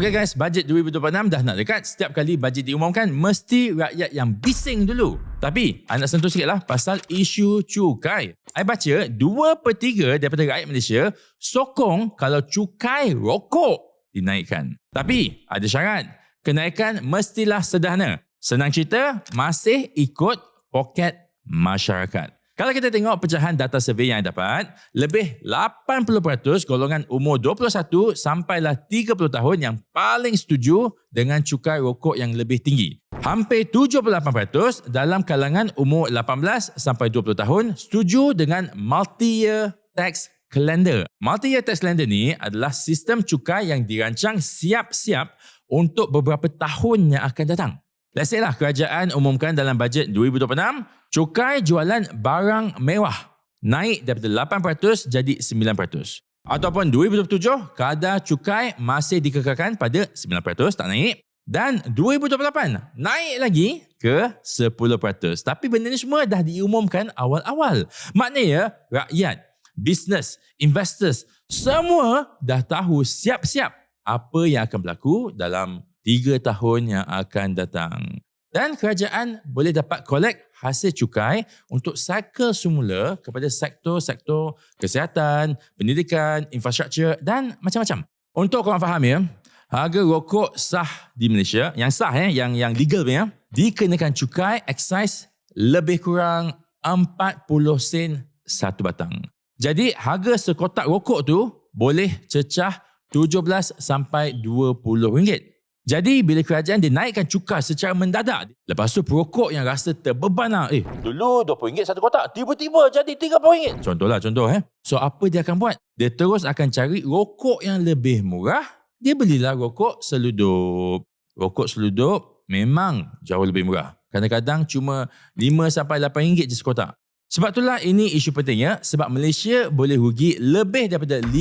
Okay guys, bajet 2026 dah nak dekat. Setiap kali bajet diumumkan, mesti rakyat yang bising dulu. Tapi, I nak sentuh sikit lah pasal isu cukai. I baca, 2 per 3 daripada rakyat Malaysia sokong kalau cukai rokok dinaikkan. Tapi, ada syarat. Kenaikan mestilah sederhana. Senang cerita, masih ikut poket masyarakat. Kalau kita tengok pecahan data survey yang dapat, lebih 80% golongan umur 21 sampailah 30 tahun yang paling setuju dengan cukai rokok yang lebih tinggi. Hampir 78% dalam kalangan umur 18 sampai 20 tahun setuju dengan multi-year tax calendar. Multi-year tax calendar ni adalah sistem cukai yang dirancang siap-siap untuk beberapa tahun yang akan datang. Let's say lah kerajaan umumkan dalam bajet 2026, cukai jualan barang mewah naik daripada 8% jadi 9%. Ataupun 2027, kadar cukai masih dikekalkan pada 9% tak naik. Dan 2028, naik lagi ke 10%. Tapi benda ni semua dah diumumkan awal-awal. Maknanya rakyat, bisnes, investors, semua dah tahu siap-siap apa yang akan berlaku dalam tiga tahun yang akan datang. Dan kerajaan boleh dapat collect hasil cukai untuk cycle semula kepada sektor-sektor kesihatan, pendidikan, infrastruktur dan macam-macam. Untuk korang faham ya, harga rokok sah di Malaysia, yang sah eh, yang yang legal ya, dikenakan cukai excise lebih kurang 40 sen satu batang. Jadi harga sekotak rokok tu boleh cecah 17 sampai 20 ringgit. Jadi bila kerajaan dia naikkan cukai secara mendadak, lepas tu perokok yang rasa terbeban lah, eh dulu RM20 satu kotak, tiba-tiba jadi RM30. Contohlah contoh eh. So apa dia akan buat? Dia terus akan cari rokok yang lebih murah, dia belilah rokok seludup. Rokok seludup memang jauh lebih murah. Kadang-kadang cuma RM5 sampai RM8 je sekotak. Sebab itulah ini isu pentingnya sebab Malaysia boleh rugi lebih daripada 5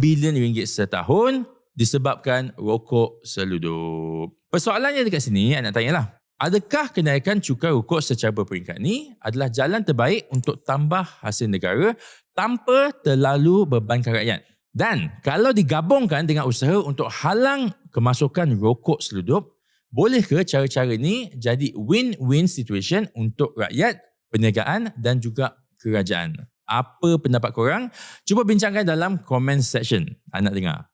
bilion ringgit setahun disebabkan rokok seludup. Persoalannya dekat sini, saya nak tanyalah. Adakah kenaikan cukai rokok secara berperingkat ni adalah jalan terbaik untuk tambah hasil negara tanpa terlalu bebankan rakyat? Dan kalau digabungkan dengan usaha untuk halang kemasukan rokok seludup, boleh ke cara-cara ni jadi win-win situation untuk rakyat, perniagaan dan juga kerajaan? Apa pendapat korang? Cuba bincangkan dalam comment section. Anak dengar.